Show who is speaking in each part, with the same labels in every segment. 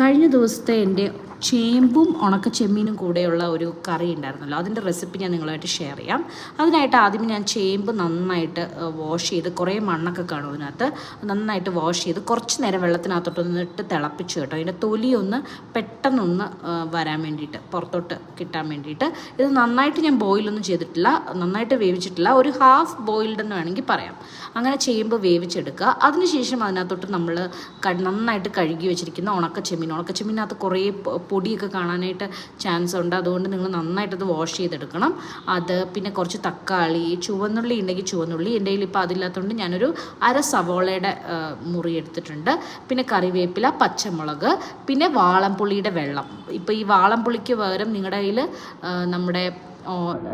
Speaker 1: കഴിഞ്ഞ ദിവസത്തെ എന്റെ ചേമ്പും ഉണക്ക ചെമ്മീനും കൂടെയുള്ള ഒരു കറി ഉണ്ടായിരുന്നല്ലോ. അതിന്റെ റെസിപ്പി ഞാൻ നിങ്ങളുമായിട്ട് ഷെയർ ചെയ്യാം. അതിനായിട്ട് ആദ്യം ഞാൻ ചേമ്പ് നന്നായിട്ട് വാഷ് ചെയ്ത് കുറേ മണ്ണൊക്കെ കാണും അതിനകത്ത്. നന്നായിട്ട് വാഷ് ചെയ്ത് കുറച്ച് നേരം വെള്ളത്തിനകത്തോട്ട് ഇട്ട് തിളപ്പിച്ച് കേട്ടോ. അതിന്റെ തൊലി ഒന്ന് പെട്ടെന്നൊന്ന് വരാൻ വേണ്ടിയിട്ട് പുറത്തോട്ട് കിട്ടാൻ വേണ്ടിയിട്ട്. ഇത് നന്നായിട്ട് ഞാൻ ബോയിലൊന്നും ചെയ്തിട്ടില്ല നന്നായിട്ട് വേവിച്ചിട്ടില്ല. ഒരു ഹാഫ് ബോയിൽഡ് എന്ന് വേണമെങ്കിൽ പറയാം. അങ്ങനെ ചേമ്പ് വേവിച്ചെടുക്കുക. അതിനുശേഷം അതിനകത്തോട്ട് നമ്മൾ നന്നായിട്ട് കഴുകി വെച്ചിരിക്കുന്ന ഉണക്ക ചെമ്മീൻ ഉണക്ക ചെമ്മീനകത്ത് കുറേ പൊടിയൊക്കെ കാണാനായിട്ട് ചാൻസ് ഉണ്ട്. അതുകൊണ്ട് നിങ്ങൾ നന്നായിട്ടത് വാഷ് ചെയ്തെടുക്കണം. അത് പിന്നെ കുറച്ച് തക്കാളി ചുവന്നുള്ളി ഉണ്ടെങ്കിൽ ചുവന്നുള്ളി. എന്റെ കയ്യിൽ ഇപ്പോൾ അതില്ലാത്തതുകൊണ്ട് ഞാനൊരു അര സവോളയുടെ മുറി എടുത്തിട്ടുണ്ട്. പിന്നെ കറിവേപ്പില പച്ചമുളക് പിന്നെ വാളംപുള്ളിയുടെ വെള്ളം. ഇപ്പോൾ ഈ വാളംപുള്ളിക്ക് പകരം നിങ്ങളുടെ കയ്യിൽ നമ്മുടെ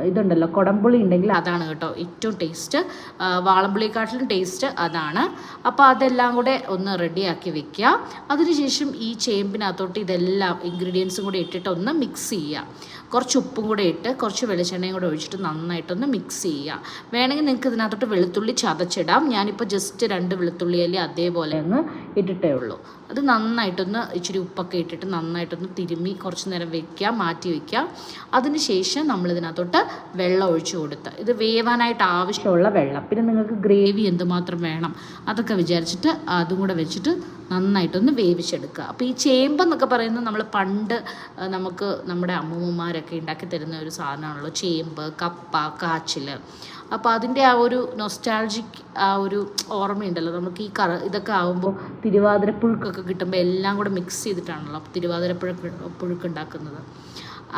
Speaker 1: ഇതുണ്ടല്ലോ കുടംപുളി ഉണ്ടെങ്കിൽ അതാണ് കേട്ടോ ഏറ്റവും ടേസ്റ്റ് വാളംപുളിയെക്കാട്ടിലും ടേസ്റ്റ് അതാണ്. അപ്പോൾ അതെല്ലാം കൂടെ ഒന്ന് റെഡിയാക്കി വെക്കുക. അതിനുശേഷം ഈ ചേമ്പിനകത്തോട്ട് ഇതെല്ലാം ഇൻഗ്രീഡിയൻസും കൂടി ഇട്ടിട്ട് ഒന്ന് മിക്സ് ചെയ്യുക. കുറച്ച് ഉപ്പും കൂടെ ഇട്ട് കുറച്ച് വെളിച്ചെണ്ണയും കൂടെ ഒഴിച്ചിട്ട് നന്നായിട്ടൊന്ന് മിക്സ് ചെയ്യുക. വേണമെങ്കിൽ നിങ്ങൾക്ക് ഇതിനകത്തോട്ട് വെളുത്തുള്ളി ചതച്ചിടാം. ഞാനിപ്പോൾ ജസ്റ്റ് രണ്ട് വെളുത്തുള്ളി അല്ലേ അതേപോലെ ഒന്ന് ഇട്ടിട്ടേ ഉള്ളൂ. അത് നന്നായിട്ടൊന്ന് ഇച്ചിരി ഉപ്പൊക്കെ ഇട്ടിട്ട് നന്നായിട്ടൊന്ന് തിരുമ്മി കുറച്ച് നേരം വെക്കുക മാറ്റി വയ്ക്കുക അതിനുശേഷം നമ്മൾ ഇതിനകത്തോട്ട് വെള്ളം ഒഴിച്ചു കൊടുത്ത്. ഇത് വേവാനായിട്ട് ആവശ്യമുള്ള വെള്ളം. പിന്നെ നിങ്ങൾക്ക് ഗ്രേവി എന്തുമാത്രം വേണം അതൊക്കെ വിചാരിച്ചിട്ട് അതും കൂടെ വെച്ചിട്ട് നന്നായിട്ടൊന്ന് വേവിച്ചെടുക്കുക. അപ്പോൾ ഈ ചേമ്പെന്നൊക്കെ പറയുന്നത് നമ്മൾ പണ്ട് നമുക്ക് നമ്മുടെ അമ്മൂമ്മമാരൊക്കെ ഉണ്ടാക്കി തരുന്ന ഒരു സാധനമാണല്ലോ. ചേമ്പ് കപ്പ കാച്ചിൽ അപ്പോൾ അതിന്റെ ആ ഒരു നൊസ്റ്റാൾജിക് ആ ഒരു ഓർമ്മയുണ്ടല്ലോ. നമുക്ക് ഈ കറ ഇതൊക്കെ ആകുമ്പോൾ തിരുവാതിരപ്പുഴുക്കൊക്കെ കിട്ടുമ്പോൾ എല്ലാം കൂടെ മിക്സ് ചെയ്തിട്ടാണല്ലോ തിരുവാതിരപ്പുഴ പുഴുക്ക് ഉണ്ടാക്കുന്നത്.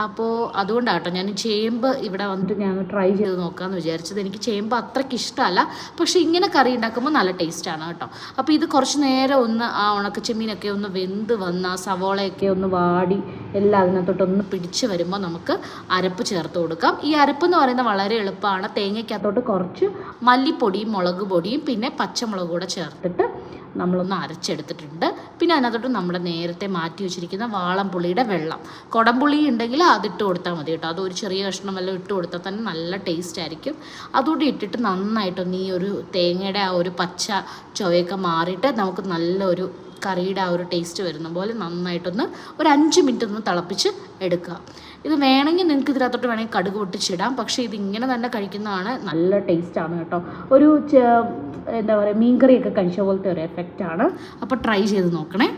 Speaker 1: അപ്പോൾ അതുകൊണ്ടാട്ടോ ഞാൻ ചേമ്പ് ഇവിടെ വന്നിട്ട് ഞാൻ ട്രൈ ചെയ്ത് നോക്കാമെന്ന് വിചാരിച്ചത്. എനിക്ക് ചേമ്പ് അത്രയ്ക്ക് ഇഷ്ടമല്ല. പക്ഷേ ഇങ്ങനെ കറി ഉണ്ടാക്കുമ്പോൾ നല്ല ടേസ്റ്റാണ് കേട്ടോ. അപ്പോൾ ഇത് കുറച്ച് നേരം ഒന്ന് ആ ഉണക്കച്ചെമ്മീനൊക്കെ ഒന്ന് വെന്ത് വന്ന് ആ സവോളയൊക്കെ ഒന്ന് വാടി എല്ലാം അതിനകത്തോട്ടൊന്ന് പിടിച്ച് വരുമ്പോൾ നമുക്ക് അരപ്പ് ചേർത്ത് കൊടുക്കാം. ഈ അരപ്പ് എന്ന് പറയുന്നത് വളരെ എളുപ്പമാണ്. തേങ്ങയ്ക്കകത്തോട്ട് കുറച്ച് മല്ലിപ്പൊടിയും മുളക് പൊടിയും പിന്നെ പച്ചമുളക് കൂടെ ചേർത്തിട്ട് നമ്മളൊന്ന് അരച്ചെടുത്തിട്ടുണ്ട്. പിന്നെ അതിനകത്തോട്ട് നമ്മുടെ നേരത്തെ മാറ്റി വെച്ചിരിക്കുന്ന വാളംപുളിയുടെ വെള്ളം. കുടംപുളി ഉണ്ടെങ്കിൽ അതിട്ട് കൊടുത്താൽ മതി കേട്ടോ. അത് ഒരു ചെറിയ കഷ്ണം വല്ലതും ഇട്ട് കൊടുത്താൽ തന്നെ നല്ല ടേസ്റ്റ് ആയിരിക്കും. അതുകൂടി ഇട്ടിട്ട് നന്നായിട്ടൊന്ന് ഈ ഒരു തേങ്ങയുടെ ആ ഒരു പച്ച ചുവയൊക്കെ മാറിയിട്ട് നമുക്ക് നല്ലൊരു കറിയുടെ ആ ഒരു ടേസ്റ്റ് വരുന്ന പോലെ നന്നായിട്ടൊന്ന് ഒരു അഞ്ച് മിനിറ്റ് ഒന്ന് തിളപ്പിച്ച് എടുക്കുക. ഇത് വേണമെങ്കിൽ നിങ്ങൾക്ക് ഇതിനകത്തോട്ട് വേണമെങ്കിൽ കടുക് പൊട്ടിച്ചിടാം. പക്ഷേ ഇങ്ങനെ തന്നെ കഴിക്കുന്നതാണ് നല്ല ടേസ്റ്റാണ് കേട്ടോ. ഒരു എന്താ പറയുക മീൻകറിയൊക്കെ കഴിച്ച പോലത്തെ ഒരു എഫക്റ്റാണ് അപ്പോൾ ട്രൈ ചെയ്ത് നോക്കണേ.